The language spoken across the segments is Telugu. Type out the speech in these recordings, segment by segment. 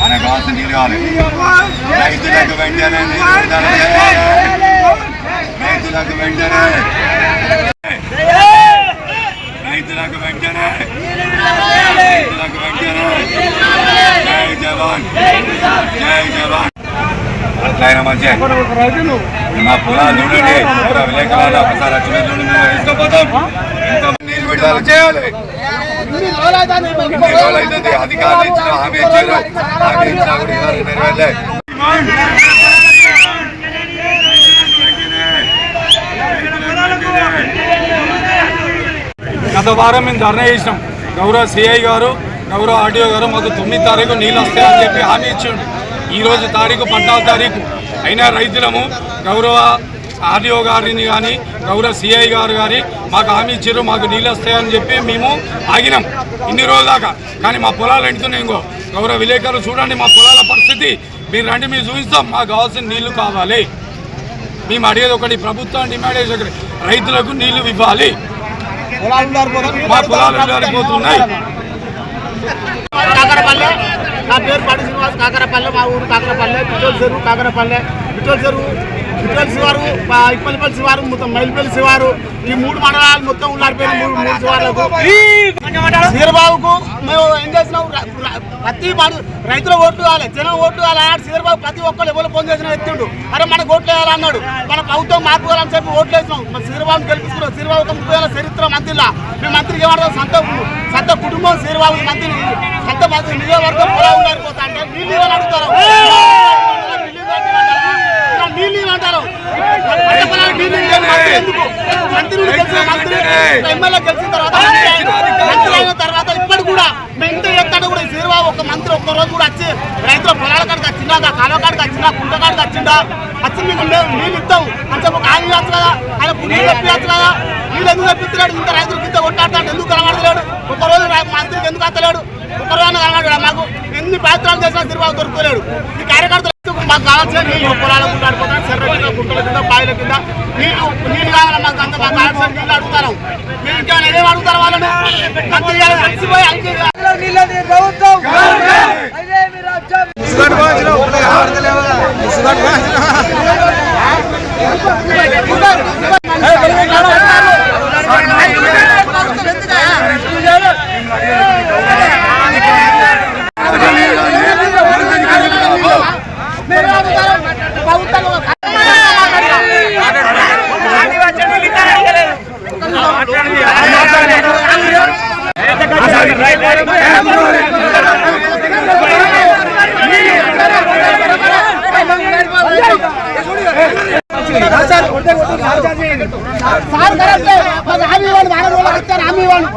మనకు కావాల్సిన నీళ్ళు కావాలి రైతులకు వెంటనే రైతులకు వెంటనే. రైతులకు వెంటనే. రైతులకు వెంటనే. జై జవాన్. జై జవాన్. అట్లయినా మంచి మా పొలాలు చూడండి. పూరా విలేకరాలు ఒకసారి వచ్చిన చూడండి. మేము తీసుకుపోతాం ఇంకా నీళ్ళు విడుదల చేయాలి. అధికారులు ఇచ్చిన హామీ ఇచ్చారు హామీ ఇచ్చినా కూడా ఇవాళ నెరవేరలే గత వారం మేము ధర్నా చేసినాం గౌరవ సిఐ గారు గౌరవ ఆర్డీఓ గారు మాకు తొమ్మిది తారీఖు నీళ్ళు వస్తాయని చెప్పి హామీ ఇచ్చిండు ఈ రోజు తారీఖు పద్నాలుగు తారీఖు అయినా రైతులము గౌరవ ఆర్డీఓ గారిని కానీ గౌరవ సిఐ గారు కానీ మాకు హామీ ఇచ్చారు మాకు నీళ్ళు వస్తాయని చెప్పి మేము ఆగినాం ఇన్ని రోజుల దాకా. కానీ మా పొలాలు ఎండుతున్నాయి ఇంకో. గౌరవ విలేకరులు చూడండి మా పొలాల పరిస్థితి. మీరు రండి మేము చూపిస్తాం. మాకు కావాల్సిన నీళ్ళు కావాలి. మేము అడిగేది ఒకటి ప్రభుత్వం డిమాండ్ చేసేది ఒకటి. రైతులకు నీళ్ళు ఇవ్వాలి. మా పొలాలు వెళ్ళిపోతున్నాయి కాకరపల్లె నా పేరు పాడి శ్రీనివాస్ కాకరపల్లె మా ఊరు కాకరపల్లె పిచ్చోల చెరువు కాకరపల్లె పిచ్చోల చెరువు పిట్టోల్ శివారు ఇప్పలపల్లి శివారు మొత్తం మైలుపల్లి శివారు ఈ మూడు మండలాలు మొత్తం ఉల్లాడిపోయిన మూడు మూడు శివార్లకు చీరబాబుకు మేము ఏం చేసినాం ప్రతి రైతుల ఓట్లు కావాలి జనం ఓట్లు కావాలి చీరబాబు ప్రతి ఒక్కరు ఎవరు ఫోన్ చేసిన ఎత్తుండు. అరే మనకు ఓట్లు వేయాలన్నాడు మన ప్రభుత్వం మార్పు కావాలని చెప్పి ఓట్లు వేసినాం. మన చీరబాబు గెలిపించుకున్నాం. చీరబాబు ఒక ముప్పై ఏళ్ళ చరిత్ర మంత్రిలా. మేము మంత్రికి ఏమంటాం సొంత సొంత కుటుంబం చీరబాబు మంత్రి సొంత మంత్రి నియోజకవర్గం పొలా అంటే నీళ్ళు ఇవ్వని అడుగుతారు నీళ్ళు ఇవ్వమంటారు పంట పొలాలకు నీళ్ళు ఇవ్వని మంత్రి ఎందుకు మంత్రి గెలిచిన మంత్రి ఎమ్మెల్యే గెలిచిన తర్వాత తర్వాత ఇప్పుడు కూడా ఇంత ఎక్కడ కూడా చీరబాబు ఒక మంత్రి ఒక్క రోజు కూడా వచ్చి రైతుల పొలాల కాడికి వచ్చిందా ఆ కాలువ కాడికి వచ్చిందా కుంట కాడికి వచ్చిందా వచ్చి మీకు నీళ్ళు ఇస్తాం అని చెప్పి ఆయన ఇవ్వచ్చు కదా? ఆయన నీళ్ళు తెప్పించచ్చు కదా? నీళ్ళు ఎందుకు తెప్పిస్తున్నాడు? ఇంత రైతులకు ఇంత కొట్టాడుతాడు ఎందుకు కనబడలేడు ఒక రోజు రా- మంత్రికి ఎందుకు వస్తలేడు ఒక రోజు కనబడ్డాడు మాకు? ఎన్ని ప్రయత్నాలు చేసినా చీరబాబు దొరుకుతలేడు. ఈ కార్యకర్తలు మాకు కావాల్సిన నీళ్ళు పొలాల వాళ్ళని మంత్రి గారు కలిసిపోయి ఐక్య సార్ కరెక్టే మాకు హామీ ఇవ్వండి వారం రోజులు ఇస్తారు హామీ ఇవ్వండి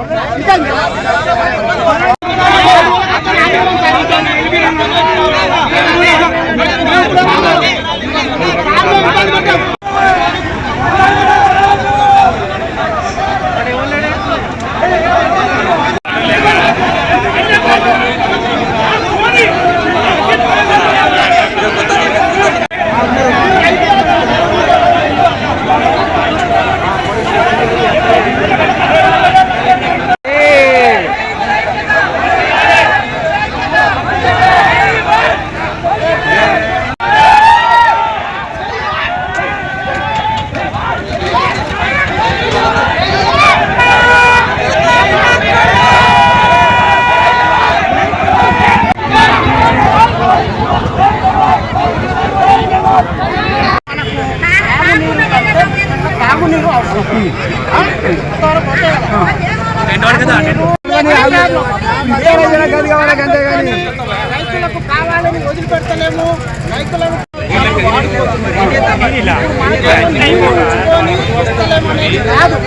ఇంకా రైతులకు కావాలని వదిలిపెడతలేము. రైతులకు ఇస్తలేము అనేది కాదు.